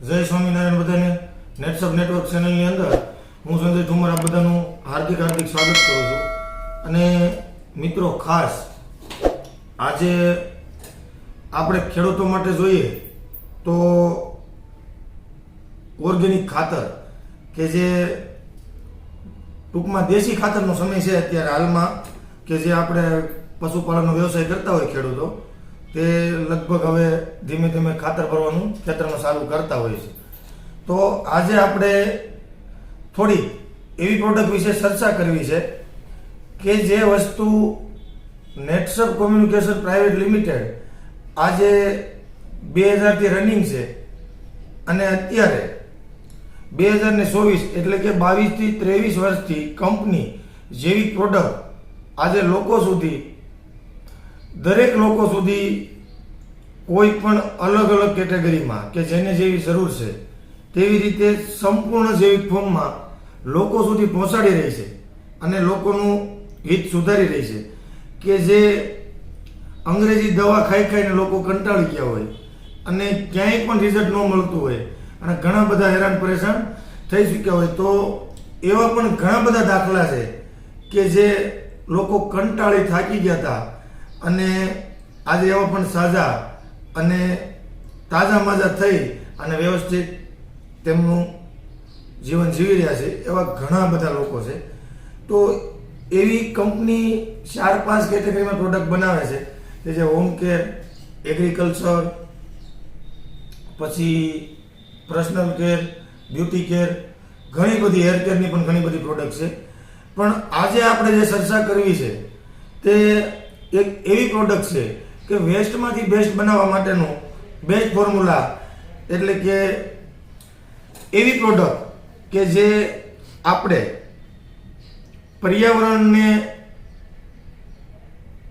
જય સ્વામિનારાયણ બધાને. નેટસબ નેટવર્ક ચેનલની અંદર હું સંજય ઠુમર આ બધાનું હાર્દિક હાર્દિક સ્વાગત કરું છું. અને મિત્રો, ખાસ આજે આપણે ખેડૂતો માટે જોઈએ તો ઓર્ગેનિક ખાતર કે જે ટૂંકમાં દેશી ખાતરનો સમય છે અત્યારે હાલમાં કે જે આપણે પશુપાલનનો વ્યવસાય કરતા હોય ખેડૂતો તે લગભગ હવે ધીમે ધીમે ખાતર ભરવાનું ખેતરમાં ચાલુ કરતા હોય છે. તો આજે આપણે થોડી એવી પ્રોડક્ટ વિશે ચર્ચા કરવી છે કે જે વસ્તુ નેટસપ કોમ્યુનિકેશન પ્રાઇવેટ લિમિટેડ આજે બે હજારથી રનિંગ છે અને અત્યારે બે હજાર ને ચોવીસ એટલે કે બાવીસથી ત્રેવીસ વર્ષથી કંપની જેવી પ્રોડક્ટ આજે લોકો સુધી દરેક લોકો સુધી કોઈ પણ અલગ અલગ કેટેગરીમાં કે જેને જેવી જરૂર છે, તેવી રીતે સંપૂર્ણ જૈવિક ફોર્મમાં લોકો સુધી પહોંચાડી રહી છે અને લોકોનું હિત સુધારી રહી છે કે જે અંગ્રેજી દવા ખાઈ ખાઈને લોકો કંટાળી ગયા હોય અને ક્યાંય પણ રિઝલ્ટ ન મળતું હોય અને ઘણા બધા હેરાન પરેશાન થઈ ચૂક્યા હોય, તો એવા પણ ઘણા બધા દાખલા છે કે જે લોકો કંટાળી થાકી ગયા હતા અને આજે એવા પણ સાજા અને તાજા માજા થઈ અને વ્યવસ્થિત તેમનું જીવન જીવી રહ્યા છે, એવા ઘણા બધા લોકો છે. તો એવી કંપની ચાર પાંચ કેટેગરીમાં પ્રોડક્ટ બનાવે છે. કે જે હોમ કેર એગ્રીકલ્ચર પછી પર્સનલ કેર બ્યુટી કેર ઘણી બધી હેર કેરની પણ ઘણી બધી પ્રોડક્ટ છે. પણ આજે આપણે જે ચર્ચા કરવી છે તે એક એવી પ્રોડક્ટ છે કે વેસ્ટમાંથી બેસ્ટ બનાવવા માટેનો બેસ્ટ ફોર્મ્યુલા એટલે કે એવી પ્રોડક્ટ કે જે આપણે પર્યાવરણને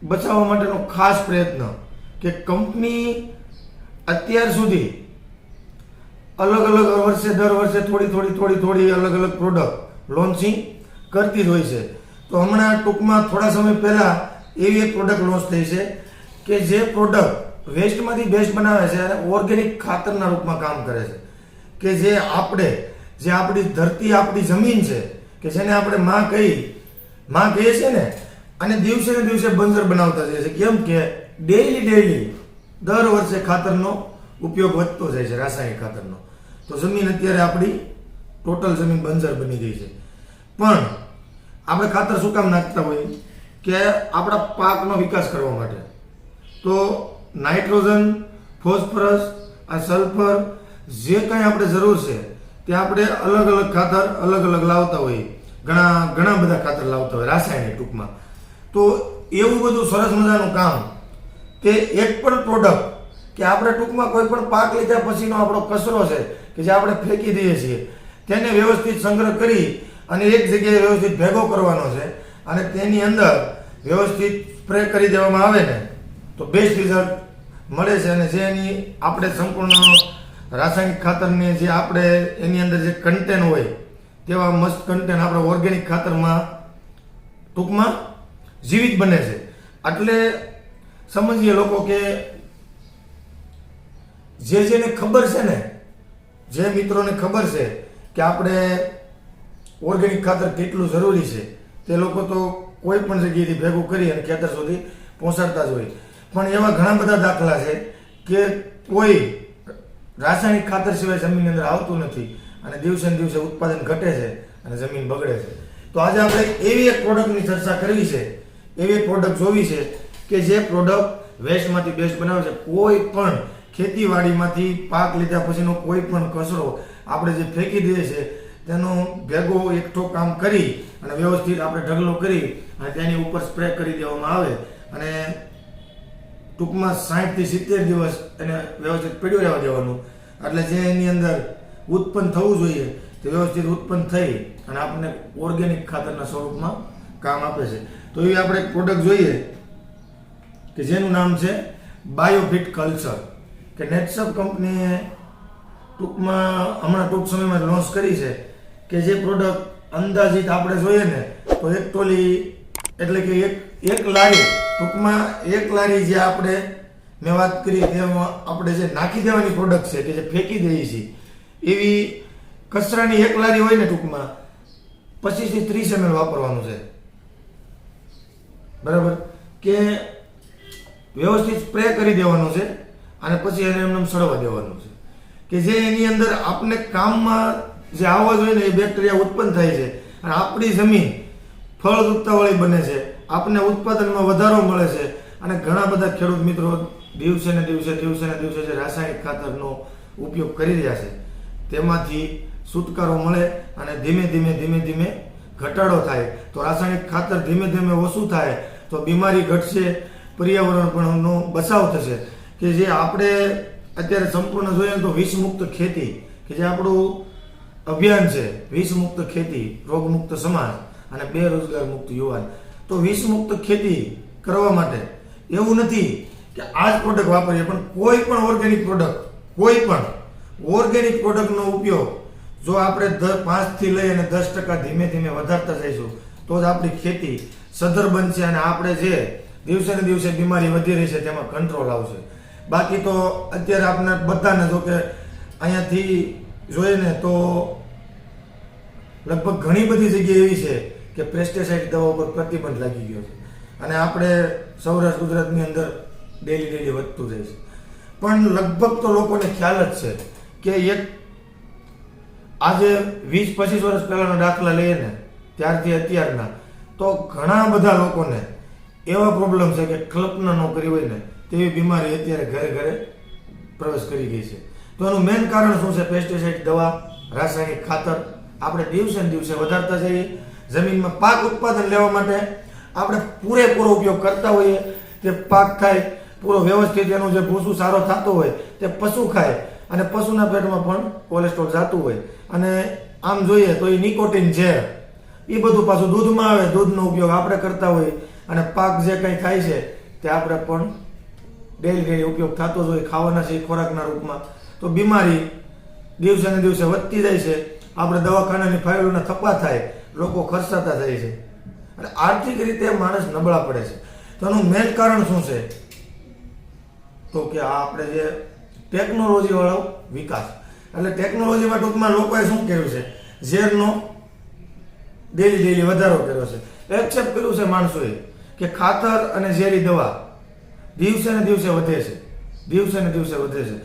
બચાવવા માટેનો ખાસ પ્રયત્ન કે કંપની અત્યાર સુધી અલગ અલગ વર્ષે દર વર્ષે થોડી થોડી થોડી થોડી અલગ અલગ પ્રોડક્ટ લોન્ચિંગ કરતી જ હોય છે. તો હમણાં ટૂંકમાં થોડા સમય પહેલા એવી એક પ્રોડક્ટ લોન્ચ થઈ છે કે જે પ્રોડક્ટ વેસ્ટમાંથી બેસ્ટ બનાવે છે અને ઓર્ગેનિક ખાતરના રૂપમાં કામ કરે છે. કે જે આપણે, જે આપણી ધરતી, આપણી જમીન છે, કે જેને આપણે માં કહી, માં કહીએ છીએ ને, અને દિવસે ને દિવસે બંજર બનાવતા જાય છે કેમ કે ડેઈલી ડેઈલી દર વર્ષે ખાતરનો ઉપયોગ વધતો જાય છે, રાસાયણિક ખાતરનો. તો જમીન અત્યારે આપણી ટોટલ જમીન બંજર બની ગઈ છે. પણ આપણે ખાતર શું કામ નાખતા હોઈએ કે આપણા પાકનો વિકાસ કરવા માટે. તો નાઇટ્રોજન, ફોસ્ફરસ, આ સલ્ફર, જે કંઈ આપણે જરૂર છે, તે આપણે અલગ અલગ ખાતર અલગ અલગ લાવતા હોઈએ. ઘણા ઘણા બધા ખાતર લાવતા હોય, રાસાયણિક ટૂંકમાં. તો એવું બધું સરસ મજાનું કામ, તે એક પણ પ્રોડક્ટ કે આપણે ટૂંકમાં કોઈ પણ પાક લીધા પછીનો આપણો કચરો છે, કે જે આપણે ફેંકી દઈએ છીએ, તેને વ્યવસ્થિત સંગ્રહ કરી અને એક જગ્યાએ વ્યવસ્થિત ભેગો કરવાનો છે. અને તેની અંદર વ્યવસ્થિત સ્પ્રે કરી દેવામાં આવે ને, તો બેસ્ટ રિઝલ્ટ મળે છે અને જે એની આપણે સંપૂર્ણ રાસાયણિક ખાતરને જે આપણે એની અંદર જે કન્ટેન હોય, તેવા મસ્ત કન્ટેન આપણે ઓર્ગેનિક ખાતરમાં ટૂંકમાં જીવિત બને છે. એટલે સમજીએ લોકો કે જે જેને ખબર છે ને, જે મિત્રોને ખબર છે કે આપણે ઓર્ગેનિક ખાતર કેટલું જરૂરી છે તે લોકો તો કોઈ પણ જગ્યાએથી ભેગું કરી અને ખેતર સુધી પહોંચાડતા જ હોય. પણ એવા ઘણા બધા દાખલા છે કે કોઈ રાસાયણિક ખાતર સિવાય જમીનની અંદર આવતું નથી અને દિવસે ને દિવસે ઉત્પાદન ઘટે છે અને જમીન બગડે છે. તો આજે આપણે એવી એક પ્રોડક્ટની ચર્ચા કરવી છે, એવી એક પ્રોડક્ટ જોવી છે કે જે પ્રોડક્ટ વેસ્ટમાંથી બેસ્ટ બનાવે છે. કોઈ પણ ખેતીવાડીમાંથી પાક લીધા પછીનો કોઈ પણ કચરો આપણે જે ફેંકી દઈએ છીએ તેનો ભેગો એકઠો કામ કરી અને વ્યવસ્થિત આપણે ઢગલો કરી અને તેની ઉપર સ્પ્રે કરી દેવામાં આવે. અને ટૂંકમાં સાઠથી સિત્તેર દિવસ એને વ્યવસ્થિત પડ્યું રહેવા દેવાનું. એટલે જે એની અંદર ઉત્પન્ન થવું જોઈએ, તે વ્યવસ્થિત ઉત્પન્ન થઈ અને આપણને ઓર્ગેનિક ખાતરના સ્વરૂપમાં કામ આપે છે. તો એવી આપણે એક પ્રોડક્ટ જોઈએ કે જેનું નામ છે બાયોફિટ કલ્ચર કે નેટસપ કંપનીએ ટૂંકમાં હમણાં ટૂંક સમયમાં લોન્ચ કરી છે. કે જે પ્રોડક્ટ અંદાજિત આપણે જોઈએ ને, તો એક ટોલી એટલે કે એક એક લારી, ટૂંકમાં એક લારી જે આપણે, મેં વાત કરી તેમાં આપણે જે નાખી દેવાની પ્રોડક્ટ છે, કે જે ફેંકી દઈએ છીએ, એવી કચરાની એક લારી હોય ને ટૂંકમાં, પચીસથી ત્રીસ એમએલ વાપરવાનું છે. બરાબર? કે વ્યવસ્થિત સ્પ્રે કરી દેવાનો છે, અને પછી એને એમને સડવા દેવાનું છે. કે જે એની અંદર આપણે કામમાં જે આવવા જોઈએ ને એ બેક્ટેરિયા ઉત્પન્ન થાય છે. અને આપણી જમીન ફળદ્રુપતાવાળી બને છે. આપણને ઉત્પાદનમાં વધારો મળે છે. અને ઘણા બધા ખેડૂત મિત્રો દિવસે ને દિવસે દિવસે ને દિવસે જે રાસાયણિક ખાતરનો ઉપયોગ કરી રહ્યા છે. તેમાંથી છુટકારો મળે અને ધીમે ધીમે ધીમે ધીમે ઘટાડો થાય. તો રાસાયણિક ખાતર ધીમે ધીમે ઓછું થાય, તો બીમારી ઘટશે, પર્યાવરણ પણ નો બચાવ થશે. કે જે આપણે અત્યારે સંપૂર્ણ જોઈએ તો વિષમુક્ત ખેતી, કે જે આપણું અભિયાન છે. વિષમુક્ત ખેતી, રોગમુક્ત સમાજ અને બેરોજગાર મુક્ત યુવાન. તો વિષમુક્ત ખેતી કરવા માટે એવું નથી કે આ જ પ્રોડક્ટ વાપરીએ, પણ કોઈ પણ ઓર્ગેનિક પ્રોડક્ટ કોઈ પણ ઓર્ગેનિક પ્રોડક્ટનો ઉપયોગ જો આપણે દ- પાંચથી લઈ અને દસ ટકા ધીમે ધીમે વધારતા જઈશું, તો જ આપણી ખેતી સધર બનશે અને આપણે જે દિવસે ને દિવસે બીમારી વધી રહી છે તેમાં કંટ્રોલ આવશે. બાકી તો અત્યારે આપણે બધાને જો કે અહીંયાથી જોઈએ ને તો લગભગ ઘણી બધી જગ્યા એવી છે કે પેસ્ટિસાઇડ દવા ઉપર પ્રતિબંધ લાગી ગયો છે. અને આપણે સૌરાષ્ટ્ર, ગુજરાતની અંદર ડેલી ડેલી વધતું જાય છે. પણ લગભગ તો લોકોને ખ્યાલ જ છે કે એક આજે વીસ, પચીસ વર્ષ પહેલાનો દાખલા લઈએ ને, ત્યારથી અત્યારના, તો ઘણા બધા લોકોને એવા પ્રોબ્લેમ છે કે કલ્પના ન કરી હોય ને, તેવી બીમારી અત્યારે ઘરે ઘરે પ્રવેશ કરી ગઈ છે. તો એનું મેઇન કારણ શું છે? પેસ્ટિસાઇડ દવા, રાસાયણિક ખાતર આપણે દિવસે ને દિવસે વધારતા જઈએ. જમીનમાં પાક ઉત્પાદન લેવા માટે આપણે પૂરેપૂરો ઉપયોગ કરતા હોઈએ. તે પાક થાય, પૂરો વ્યવસ્થિત એનું જે ભૂસું સારો થતો હોય, તે પશુ ખાય અને પશુના પેટમાં પણ કોલેસ્ટ્રોલ જતું હોય. અને આમ જોઈએ તો એ નિકોટિન છે એ બધું પાછું દૂધમાં આવે, દૂધનો ઉપયોગ આપણે કરતા હોઈએ. અને પાક જે કંઈ થાય છે, તે આપણે પણ ડેલી ડેલી ઉપયોગ થતો જ હોય, ખાવાના છે ખોરાકના રૂપમાં. તો બીમારી દિવસે ને દિવસે વધતી જાય છે. આપણે દવાખાનાની ફાઇલોના થપ્પા થાય, લોકો ખર્ચાતા થાય છે. અને આર્થિક રીતે માણસ નબળા પડે છે. તો એનું મેઇન કારણ શું છે? તો કે આ આપણે જે ટેકનોલોજીવાળો વિકાસ. એટલે ટેકનોલોજીમાં ટૂંકમાં લોકોએ શું કર્યું છે? ઝેરનો ડેલી ડેલી વધારો કર્યો છે. એક્સેપ્ટ કર્યું છે માણસોએ કે ખાતર અને ઝેરી દવા દિવસે ને દિવસે વધે છે. દિવસે ને દિવસે વધે છે.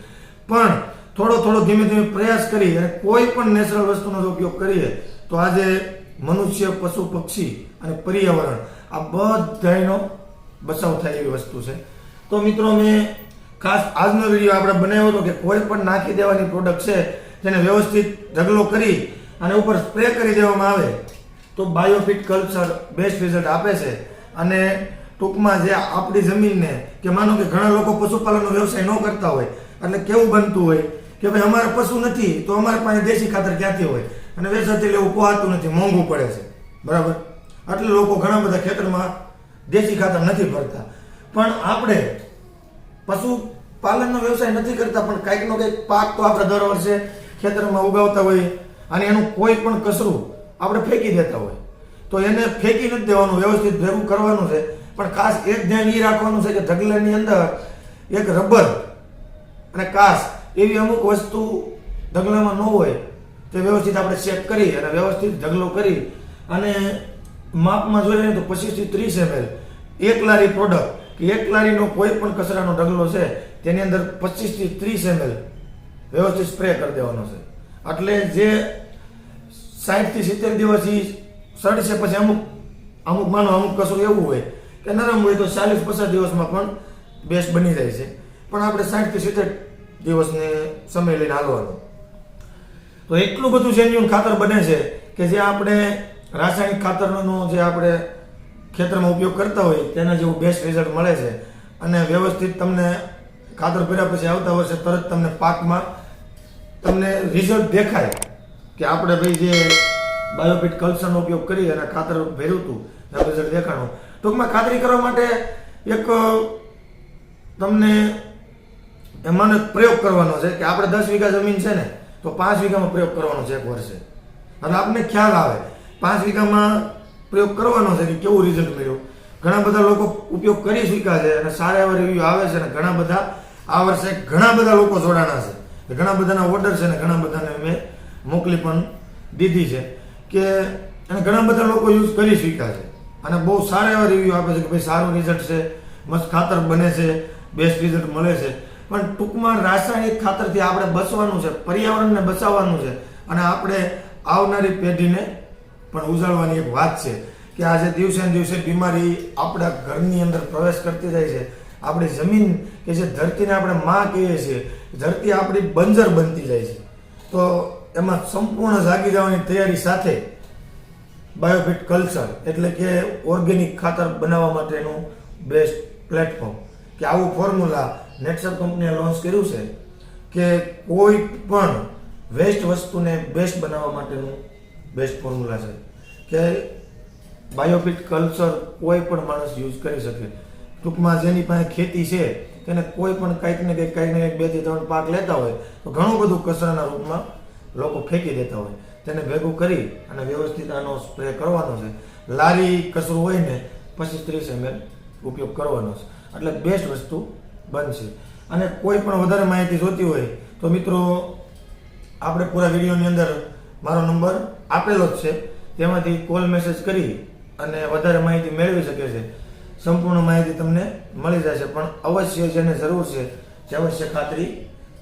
પણ થોડો થોડો ધીમે ધીમે પ્રયાસ કરી અને કોઈ પણ નેચરલ વસ્તુનો જો ઉપયોગ કરીએ, તો આજે મનુષ્ય, પશુ, પક્ષી અને પર્યાવરણ, આ બધાનો બચાવ થાય એવી વસ્તુ છે. તો મિત્રો, મેં ખાસ આજનો વીડિયો આપણે બનાવ્યો હતો કે કોઈ પણ નાખી દેવાની પ્રોડક્ટ છે તેને વ્યવસ્થિત ઢગલો કરી અને ઉપર સ્પ્રે કરી દેવામાં આવે, તો બાયોફિટ કલ્ચર બેસ્ટ રિઝલ્ટ આપે છે. અને ટૂંકમાં જે આપણી જમીનને, કે માનો કે ઘણા લોકો પશુપાલનનો વ્યવસાય ન કરતા હોય, એટલે કેવું બનતું હોય કે ભાઈ અમારે પશુ નથી, તો અમારે પાસે દેશી ખાતર ક્યાંથી હોય? અને વેચાતી લેવું પોહાતું નથી, મોંઘું પડે છે. બરાબર? એટલે લોકો ઘણા બધા ખેતરમાં દેશી ખાતર નથી ભરતા. પણ આપણે પશુપાલનનો વ્યવસાય નથી કરતા, પણ કાંઈકનો કંઈક પાક તો આપણે દર વર્ષે ખેતરમાં ઉગાવતા હોઈએ. અને એનું કોઈ પણ કચરું આપણે ફેંકી દેતા હોય. તો એને ફેંકી નથી દેવાનું, વ્યવસ્થિત ભેગું કરવાનું છે. પણ ખાસ એક ધ્યાન એ રાખવાનું છે કે ઢગલાની અંદર એક રબર અને કાચ એવી અમુક વસ્તુ ઢગલામાં ન હોય, તે વ્યવસ્થિત આપણે ચેક કરી અને વ્યવસ્થિત ઢગલો કરી અને માપમાં જોઈએ તો પચીસથી ત્રીસ એમએલ. એક લારી પ્રોડક્ટ કે એક લારીનો કોઈ પણ કચરાનો ઢગલો છે, તેની અંદર પચીસથી ત્રીસ એમએલ વ્યવસ્થિત સ્પ્રે કરી દેવાનો છે. એટલે જે સાઠથી સિત્તેર દિવસ ઈ સડશે પછી અમુક અમુક માનો અમુક કશું એવું હોય કે નરમ હોય તો ચાલીસ પચાસ દિવસમાં પણ બેસ્ટ બની જાય છે. પણ આપણે સાઠથી સિત્તેર દિવસને સમય લઈને હાલવાનો. તો એટલું બધું જેન્યુન ખાતર બને છે કે જે આપણે રાસાયણિક ખાતરનો જે આપણે ખેતરમાં ઉપયોગ કરતા હોય તેના જેવું બેસ્ટ રિઝલ્ટ મળે છે. અને વ્યવસ્થિત તમને ખાતર કર્યા પછી આવતા વર્ષે તરત તમને પાકમાં તમને રિઝલ્ટ દેખાય કે આપણે ભાઈ જે બાયોપિટ કલ્ચરનો ઉપયોગ કરી અને ખાતર ભર્યું હતું, એનું રિઝલ્ટ દેખાણું. ટૂંકમાં ખાતરી કરવા માટે એક તમને એમાં એક પ્રયોગ કરવાનો છે કે આપણે દસ વીઘા જમીન છે ને, તો પાંચ વીઘામાં પ્રયોગ કરવાનો છે એક વર્ષે. એટલે આપણને ખ્યાલ આવે, પાંચ વીઘામાં પ્રયોગ કરવાનો છે કે કેવું રિઝલ્ટ મળ્યું? ઘણા બધા લોકો ઉપયોગ કરી શીખ્યા છે અને સારા એવા રિવ્યુ આવે છે અને ઘણા બધા આ વર્ષે ઘણા બધા લોકો જોડાણા છે. ઘણા બધાના ઓર્ડર છે ને ઘણા બધાને મેં મોકલી પણ દીધી છે કે, અને ઘણા બધા લોકો યુઝ કરી શીખ્યા છે. અને બહુ સારા એવા રિવ્યૂ આપે છે કે ભાઈ સારું રિઝલ્ટ છે, મસ્ત ખાતર બને છે બેસ્ટ રિઝલ્ટ મળે છે. પણ ટૂંકમાં રાસાયણિક ખાતરથી આપણે બચવાનું છે, પર્યાવરણને બચાવવાનું છે અને આપણે આવનારી પેઢીને પણ ઉજાળવાની એક વાત છે કે આજે દિવસે દિવસે બીમારી આપણા ઘરની અંદર પ્રવેશ કરતી જાય છે. આપણી જમીન કે જે ધરતીને આપણે માં કહીએ છીએ, ધરતી આપણી બંજર બનતી જાય છે. તો એમાં સંપૂર્ણ જાગી જવાની તૈયારી સાથે બાયોફિટ કલ્ચર એટલે કે ઓર્ગેનિક ખાતર બનાવવા માટેનું બેસ્ટ પ્લેટફોર્મ કે આવું ફોર્મ્યુલા નેટસપ કંપનીએ લોન્ચ કર્યું છે કે કોઈ પણ વેસ્ટ વસ્તુને બેસ્ટ બનાવવા માટેનું બેસ્ટ ફોર્મ્યુલા છે. કે બાયોફિટ કલ્ચર કોઈ પણ માણસ યુઝ કરી શકે. ટૂંકમાં જેની પાસે ખેતી છે, તેને કોઈ પણ કંઈક ને કંઈક કંઈક ને કંઈક બેથી ત્રણ પાક લેતા હોય, તો ઘણું બધું કચરાના રૂપમાં લોકો ફેંકી દેતા હોય. તેને ભેગું કરી અને વ્યવસ્થિત આનો સ્પ્રે કરવાનો છે. લારી કચરો હોય ને, પચીસ ત્રીસ એમએલ ઉપયોગ કરવાનો છે. એટલે બેસ્ટ વસ્તુ બનશે અને કોઈ પણ વધારે માહિતી જોતી હોય તો મિત્રો, આપણે પૂરા વિડીયોની અંદર મારો નંબર આપેલો જ છે. તેમાંથી કોલ મેસેજ કરી અને વધારે માહિતી મેળવી શકે છે. સંપૂર્ણ માહિતી તમને મળી જશે પણ અવશ્ય જેને જરૂર છે જે અવશ્ય ખાતરી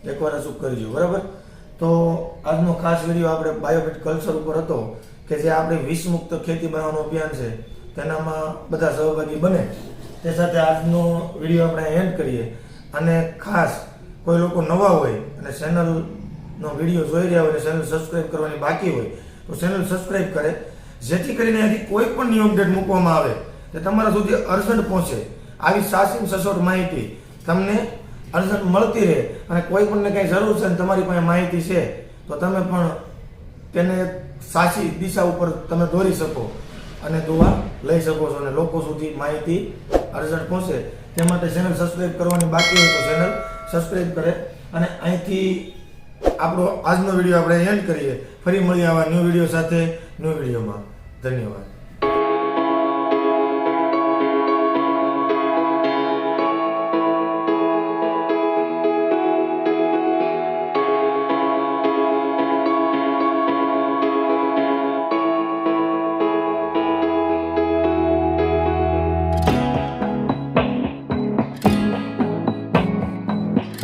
એકવાર અચૂક કરજો. બરાબર? તો આજનો ખાસ વીડિયો આપણે બાયોફિટ કલ્ચર ઉપર હતો કે જે આપણે વિષમુક્ત ખેતી બનાવવાનું અભિયાન છે. તેનામાં બધા સહભાગી બને. તે સાથે આજનો વીડિયો આપણે એન્ડ કરીએ. અને ખાસ, કોઈ લોકો નવા હોય અને ચેનલનો વીડિયો જોઈ રહ્યા હોય અને ચેનલ સબસ્ક્રાઈબ કરવાની બાકી હોય, તો ચેનલ સબસ્ક્રાઈબ કરે. જેથી કરીને અહીંથી કોઈ પણ ન્યૂ અપડેટ મૂકવામાં આવે, તે તમારા સુધી અર્જન્ટ પહોંચે. આવી સાસીમ સચોટ માહિતી તમને અર્જન્ટ મળતી રહે અને કોઈ પણને કંઈ જરૂર છે અને તમારી પાસે માહિતી છે, તો તમે પણ તેને સાચી દિશા ઉપર તમે દોરી શકો અને દુવા લઈ શકો છો અને લોકો સુધી માહિતી અર્જન્ટ પહોંચે તે માટે ચેનલ સબસ્ક્રાઇબ કરવાની બાકી હોય તો ચેનલ સબસ્ક્રાઇબ કરે. અને અહીંથી આપણો આજનો વીડિયો આપણે એન્ડ કરીએ. ફરી મળીએ આવા ન્યૂ વીડિયો સાથે ન્યૂ વિડીયોમાં ધન્યવાદ.